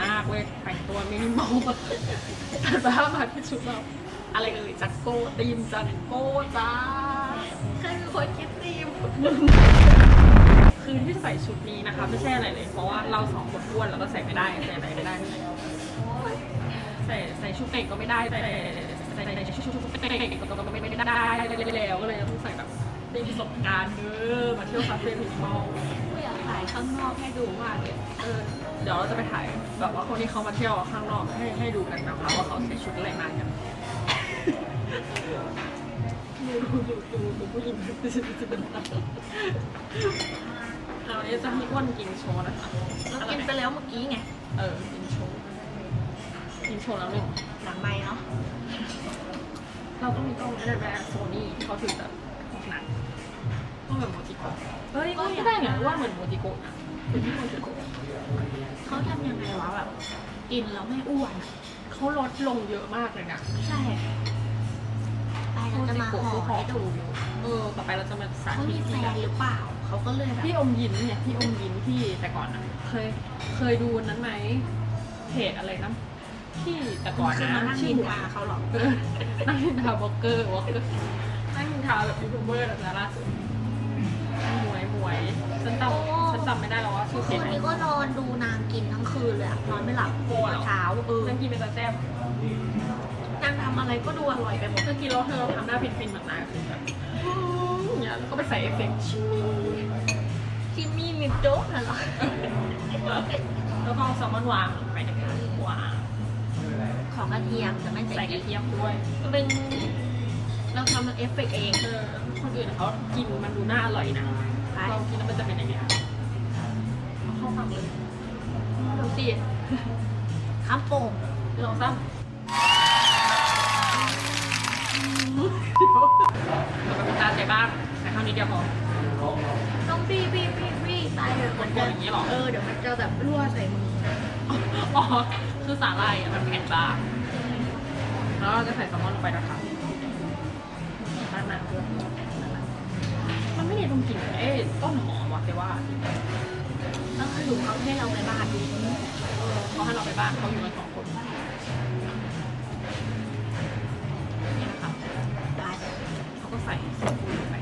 มากเว้ยแต่งตัวมินิมอลมากแต่ถ้ามาที่ชุดเราอะไรเอ่ยจักโก้ตีมจักโก้จ้าใครเป็นคนคิดธีมคือที่ใส่ชุดนี้นะคะ ไม่ใช่อะไรเลย เพราะว่าเราสองคนอ้วนเราก็ใส่ไม่ได้ใส่อะไรไม่ได้ใส่ใส่ชุดเด็กก็ไม่ได้ใส่ใส่ใส่ชุดชุดเด็กก็ก็ไม่ได้แล้วก็เลยต้องใส่แบบ ตีประสบการณ์เด้อมาเที่ยวคาเฟ่มินิมอลกูอยากถ่ายข้างนอกให้ดูมากเลยเออเดี๋ยวเราจะไปถ่ายแบบว่าคนที่เขามาเที่ยวข้างนอกให้ให้ดูกันนะคะว่าเขาใส่ชุดอะไรมากันดูดูดูดูผู้หญิงเราเนี้จะให้อ้วนกินโชว์นะคะเรากินไปแล้วเมื่อกี้ไง เออ กินโชว์ กินโชว์แล้วหนึ่งหลังไม้เนาะ เราต้องมีกล้องในแบบโซนี่ที่เขาถือแบบหนัก ต้องแบบโมจิโกะเฮ้ยไม่ได้ไงว่าเหมือนโมจิโกะนะเป็นที่โมจิโกะเขาทำยังไงวะแบบกินแล้วไม่อ้วนเขาลดลงเยอะมากเลยนะใช่ ไปเราจะมาห่อให้ดูเออต่อไปเราจะมาสาเขาธิมีตแฟนหรือเปล่า เขาก็เลยแบบพี่อมยิ้มเนี่ยพี่อมยิ้มที่แต่ก่อนอะเคยเคยดูนั้นไหมเพจอะไรนะที่แต่ก่อนคือนะมานั่งชื่กิอนทาเขาหรอ เออนั่งนินทาบล็อกเกอร์บล็อกเกอร์นั่งนินทาแบบยูทูบเบอร์แบบนั้นล่าสุดหม วยหมวยฉันจำฉันจำไม่ได้แล้วว่าชื่อเพคืจนไหนนี้ก็นอนดูนางกินทั้งคืนเลยอะนอนไม่หลับโอ้เหรอเช้าเออนั่งกินเป็นตาแซ่บนางทำอะไรก็ดูอร่อยไปหมดเธอกินแล้วเธอทำหน้าฟินๆเหมือนนางคือแบบอืมอย่างเงี้ยแล้วก็ไปใส่เอฟเฟกต์ชิมจิมมี่มิโจ๊กน่ะเหรอแล้วก็เอาแซลมอนวางลงไปในกระทะวางของกระเทียมแต่ไม่ใส่ใส่กกระระเทีเทียมยมด้วยมันเป็นเราทำเป็นเอฟเฟกต์เอง เออคนอื่นเขากินมันดูน่าอร่อยนะามโป่งลองซ้ำเราไปตาใจบ้างแต่คราวนี้เดียวพอน้องบีบีบีบีตายเลยมันจะอย่างนี้เหรอเออเดี๋ยวมันจะแบบรั่วใส่มืออ๋อคือสาหร่ายอะมันแข็งบ้างแล้วเราจะใส่แซลมอนลงไปนะคะด้านหน้าด้วยมันไม่ได้ตรงกลิ่นเอ้ต้นหอมว่ะแต่ว่า ต้องให้ดูเขาให้เราไปบ้านเขาให้เราไปบ้านเขาอยู่กันสองคนนี่นะคะได้เขาก็ใส่ฟูลงไป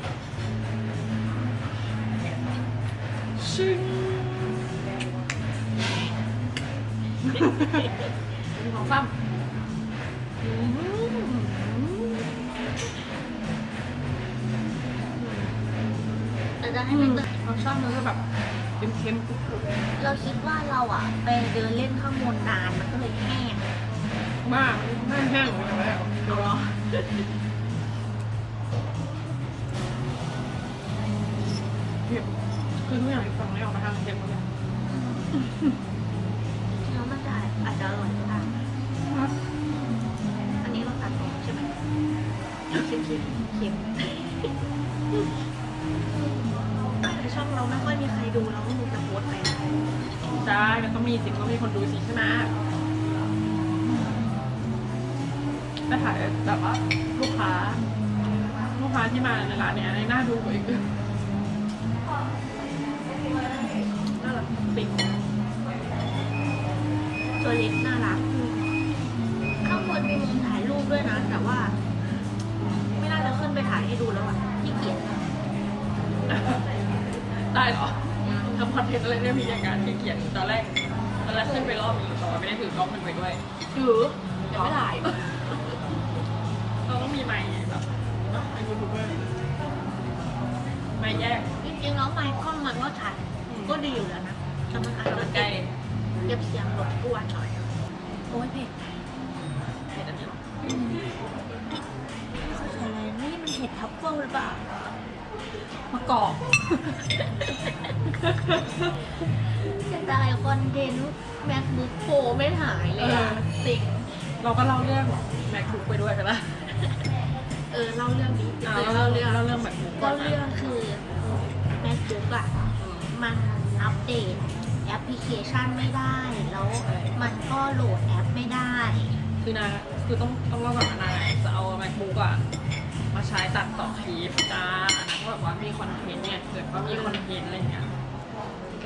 ชิงหนึ่งสองสามอืมแต่จะให้เป็นรสชาติมันก็แบบ เค็มๆกรุบเราคิดว่าเราอะไปเดินเล่นข้างบนนานมันก็เลยแห้งๆมากไม่แห้งเลยแล้วดูเหรอเค็มคือทุกอย่างที่ฟังแล้วออกมาทางเค็มหมดเลยแล้ว ใช่มันต้องมีสิมันต้องมีคนดูสิใช่ไหมไปถ่ายแบบว่าลูกค้า ลูกค้าที่มาในร้านเนี้ยน่าดูกว่าอีกน่ารักปิงตัวเล็กน่ารักข้างบนมีมุมถ่ายรูปด้วยนะ แต่ว่า ทำคอนเทนต์อะไรเนี่ยมีอย่างการที่เกียจตอนแรกตอนแรกขึ้นไปรอบนึงแต่ว่าไม่ได้ถือกล้องมันไปด้วยถือเดี๋ยวไม่ถ่ายเราต้องมีไมค์แบบเป็นยูทูบเบอร์ไมค์แยกจริงๆแล้วไมค์กล้องมันก็ถ่ายก็ดีอยู่แล้วนะแต่มันอาจจะมันใกล้เก็บเสียงรบกวนหน่อยโอ้ยเผ็ดเห็นอันนี้หรอเขาใส่อะไรนี่มันเห็ดทัฟเฟิลหรือเปล่ามะกอก จะได้คอนเทนต์ MacBook Pro ไม่หายเลยอะติ่งเราก็เล่าเรื่องแม็กบุ๊กไปด้วยกันละเออเล่าเรื่องนี้อ่าเราเล่าเรื่องเล่าเรื่องแม็กบุ๊กก่อเล่านนะเรื่องคือ MacBook อะมันอัปเดตแอปพลิเคชันไม่ได้ แล้วมันก็โหลดแอปไม่ได้ คือนาคือต้องต้องเล่าก่อนนะนายจะเอา macbook อะมาใช้ตัดต่อคลิปจ้านะก็แบบว่ามีคอนเทนต์เนี่ยเกิดว่ามีคอนเทนต์อะไรเงี้ย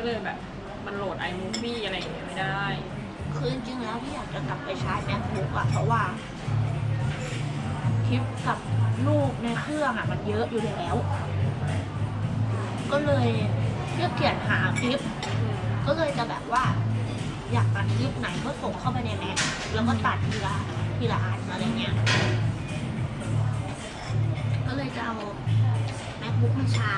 ก็เลยแบบมันโหลด iMovie อะไรอย่างเงี้ยไม่ได้ คือจริงๆแล้วพี่อยากจะกลับไปใช้ MacBook อะเพราะว่าคลิปกับรูปในเครื่องอะมันเยอะอยู่แล้ว ก็เลยเลือกเขียนหาคลิป ก็เลยจะแบบว่า อยากตัดคลิปไหนก็ส่งเข้าไปในแม็กแล้วก็ตัดทีละทีละอันอะไรเงี้ย ก็เลยจะเอา MacBook มาใช้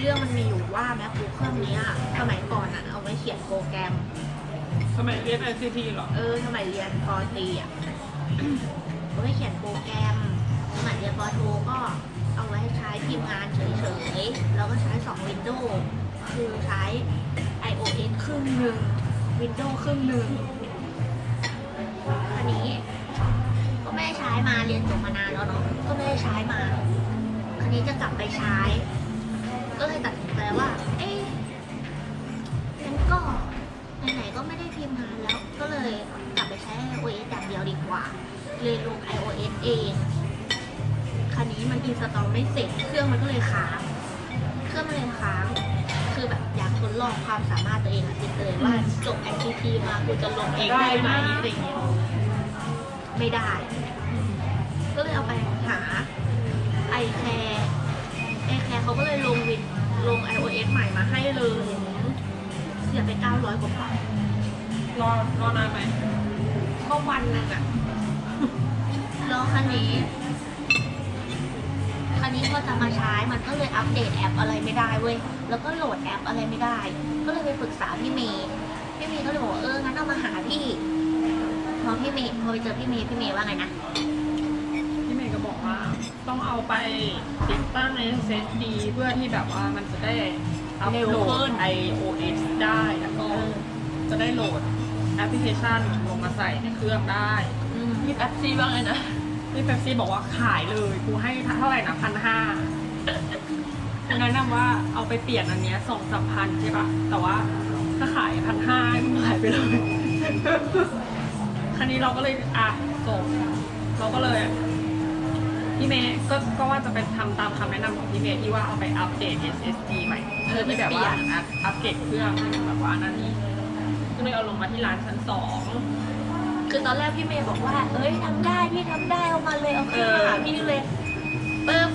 เรื่องมันมีอยู่ว่า MacBook เครื่องเนี้ยสมัยก่อนอะเอาไว้เขียนโปรแกรม สมัยเรียน ICT เหรอ เออสมัยเรียนปอตรีอะ เอาไว้เขียนโปรแกรมสมัยเรียนปอโทก็เอาไว้ใช้พิมพ์งานเฉยๆแล้วก็ใช้2 Windows คือใช้ iOS ครึ่งหนึ่ง Windows ครึ่งหนึ่งอันนี้ก็ไม่ได้ใช้มาเรียนจบมานานแล้วเนาะก็ไม่ได้ใช้มาคันนี้จะกลับไปใช้ ก็เลยตัดสินใจว่า เอ๊ะงั้นก็ไหนๆก็ไม่ได้พิมพ์งาแล้ว ก็เลยกลับไปใช้ iOS อย่างเดียวดีกว่า เลยลง iOS เองคันนี้มันอินสตอลไม่เสร็จ เครื่องมันก็เลยค้าง เครื่องมันเลยค้าง คือแบบอยากทดลองความสามารถตัวเองอะติดเลยว่าจบ ICT มากูจะลงเองได้ไหมอะไรอย่างเงี้ยไม่ได้ ก็เลยเอาไปหา iCare iCare เขาก็เลยลงวินลง iOS ใหม่มาให้เลย เสียไป 900 กว่าบาทรอรอนานไหมก็วันหนึงอะแล้วคันนี้ คันนี้พอจะมาใช้มันก็เลยอัปเดตแอปอะไรไม่ได้เว้ย แล้วก็โหลดแอปอะไรไม่ได้ ก็เลยไปปรึกษาพี่เมย์ พี่เมย์ก็เลยบอกว่าเอองั้นเอามาหาพี่พอพี่เมย์พอไปเจอพี่เมย์พี่เมย์ว่าไงนะพี่เมย์ก็บอก ว่าต้องเอาไปติดตั้งใน SSD เพื่อที่แบบว่ามันจะได้อัพเร็วโหลขึ้ดน iOS ได้แล้วก็จะได้โหลดแอปพลิเคชันลงมาใส่ในเครื่องได้อืมพี่แป๊บซี่ว่าไงนะพี่เป๊ปซี่บอกว่าขายเลยกูให้เท่าไหร่นะพันห้าแนะนำว่าเอาไปเปลี่ยนอันเนี้ยสองสามพันใช่ปะแต่ว่าถ้าขายพันห้าขายไปเลยคันนี้เราก็เลยอะส่งเราก็เลย พี่เมย์ก็ก็ว่าจะไปทำตามคำแนะนำของพี่เมย์ที่ว่าเอาไปอัปเดต SSD ใหม่เพื่อที่แบบว่าอัพอัปเกรดเครื่องให้มันแบบว่านั่นนี่ก็เลยเอาลงมาที่ร้านชั้นสองคือตอนแรกพี่เมย์บอกว่า เอ้ยทำได้พี่ทำได้เอามาเลยเอาเครื่องมาหาพี่เลยปึ๊บ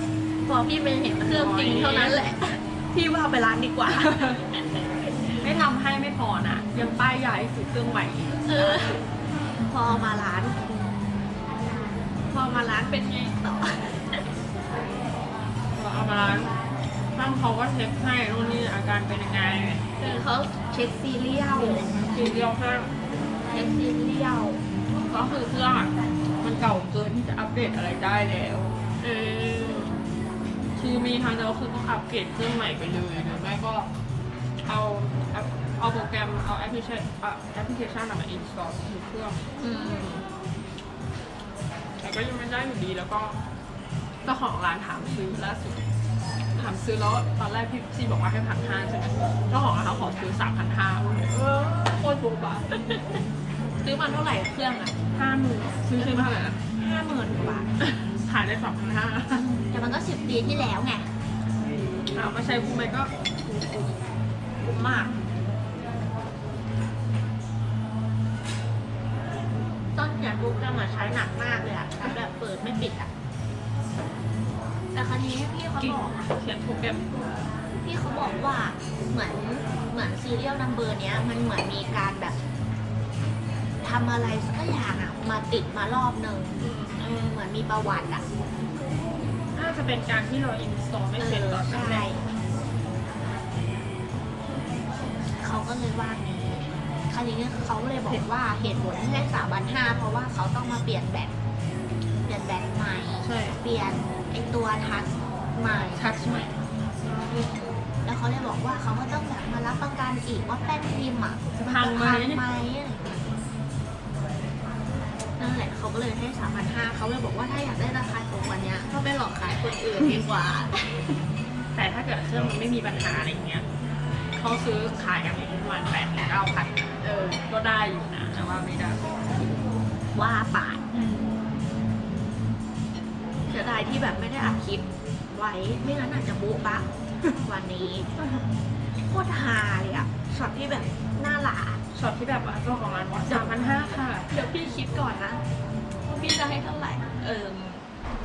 พอพี่เมย์เห็นเครื่องจริงเท่านั้นแหละ พี่ว่าเอาไปร้านดีกว่า ไม่ทำให้ไม่พอนะยังป้ายยาให้ซื้อเครื่องใหม่อีกเออพอมาร้าน พอมาร้านเป็นไงต่อเอามาร้านช่างเขาก็เช็คให้นู่นนี่อาการเป็นยังไงคือเขาเช็คซีเรียลทีเดียวแค่เช็คซีเรียลก็คือเครื่องอะมันเก่าเกินที่จะอัปเดตอะไรได้แล้วเออคือมีทางเดียวคือต้องอัปเกรดเครื่องใหม่ไปเลยหรือไม่ก็เอาแอปเอาโปรแกรมเอาแอปพลิเคชันแอปพลิเคชันมาอินสตอลที่เครื่องอืมแต่ ก็ยังไม่ได้อยู่ดีแล้วก็เจ้าของร้านถามซื้อล่าสุดถามซื้อแล้วตอนแรกพี่ซีบอกว่าให้พันห้าใช่ไหมเจ้าของร้านเขาขอซื้อสามพันห้าเออโคตรโบบาซื้อมาเท่าไหร่เครื่องอะห้าหมื่นซื้อซื้อมาเท่าไหร่นะห้าหมื่นกว่าบาทขายได้สองพันห้าแต่มันก็สิบปีที่แล้วไงเอามาใช้คุ้มไหมก็คุ้มคุ้มคุ้มมาก ต้นเขียนบุ๊กจะมาใช้หนักมากเลยอะใช้แบบเปิดไม่ปิดอะแต่ครั้นี้พี่เขากิ่งบอกเขียนโปรแกรมพี่เขาบอกว่าเหมือนเหมือนซีเรียลนัมเบอร์เนี้ยมันเหมือนมีการแบบทำอะไรสักอย่างอะมาติดมารอบหนึ่งเออเหมือนมีประวัติอะน่าจะเป็นการที่เราอินสตอลไม่เสร็จตอนนั้นแหใช่ละเขาก็เลยว่า นี้คราวนี้เขาเลยบอกว่าเหตุผลที่ให้สามพันห้าเพราะว่าเขาต้องมาเปลี่ยนแบตเปลี่ยนแบตใหม่ ใช่เปลี่ยนไอตัวทัชใหม่ทัชใหม่ แล้วเขาเลยบอกว่าเขาก็ต้องแบบมารับประกันอีกว่าแป้นพิมพ์อะจะพังไหมนจะพังไหมอะไรอย่างเงี้ยนั่นแหละเขาก็เลยให้สามพันห้าเขาเลยบอกว่าถ้าอยากได้ราคาถูกกว่านี้ก็ไปหลอกขายคนอื่นดีกว่า แต่ถ้าเกิดเครื่องมันไม่มีปัญหาอะไรเงี้ย เขาซื้อขายกันอยู่ประมาณแปดถึงเก้าพันเออ ก็ได้อยู่นะ แต่ว่าไม่ได้ว่าปาดเสียดายที่แบบไม่ได้อัดคลิปไว้ ไม่งั้นอาจจะบุบะวันนี้โคตรฮาเลยอะช็อตที่แบบหน้าหลาช็อตที่แบบว่าเจ้าของร้านบอกสามพันห้าค่ะ เดี๋ยวพี่คิดก่อนนะว่าพี่จะให้เท่าไหร่ เอิม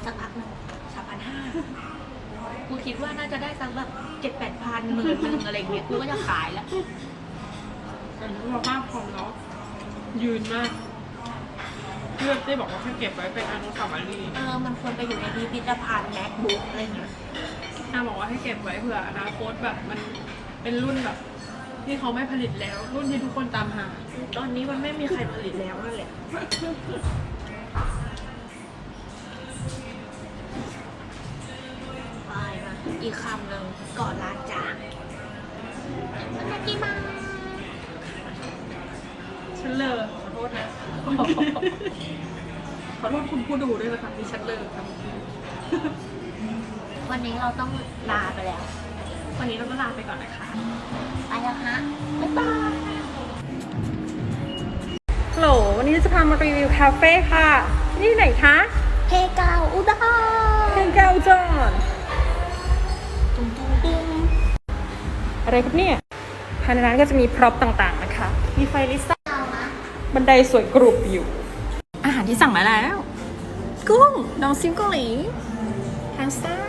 สักพักหนึ่งสามพันห้า กูคิดว่าน่าจะได้สักแบบเจ็ดแปดพันหมื่นหนึ่งอะไรอย่างเงี้ยกูก็จะขายแล้วแต่รู้ว่าภาพของเนาะยืนมากเลือกได้บอกว่าให้เก็บไว้เป็นอนุสาวรีย์เออมันควรไปอยู่ในพิพิธภัณฑ์ MacBook อะไรเงี้ยนางบอกว่าให้เก็บไว้เผื่ออนาคตแบบมันเป็นรุ่นแบบ ที่เขาไม่ผลิตแล้ว รุ่นที่ทุกคนตามหา ตอนนี้มันไม่มีใครผลิตแล้วนั่นแหละ อีกคำหนึ่งก่อนลาจากมันนากิมาฉันเลอขอโทษนะ ขอโทษคุณผู้ดูด้วยนะคะที่ฉันเลอครับวันนี้เราต้องลาไปแล้ว วันนี้เราก็ลาไปก่อนนะคะ ไปแล้วฮะ บ๊ายบายฮัลโหลวันนี้จะพามารีวิวคาเฟ่ค่ะ นี่ไหนคะ อะไรครับเนี่ยภายในร้านก็จะมีพร็อพต่างๆนะคะ มีไฟลิซ่าเอานะบันไดสวยกรุบอยู่ อาหารที่สั่งมาแล้ว กุ้งดองซิมเกาหลีแฮมสเตอร์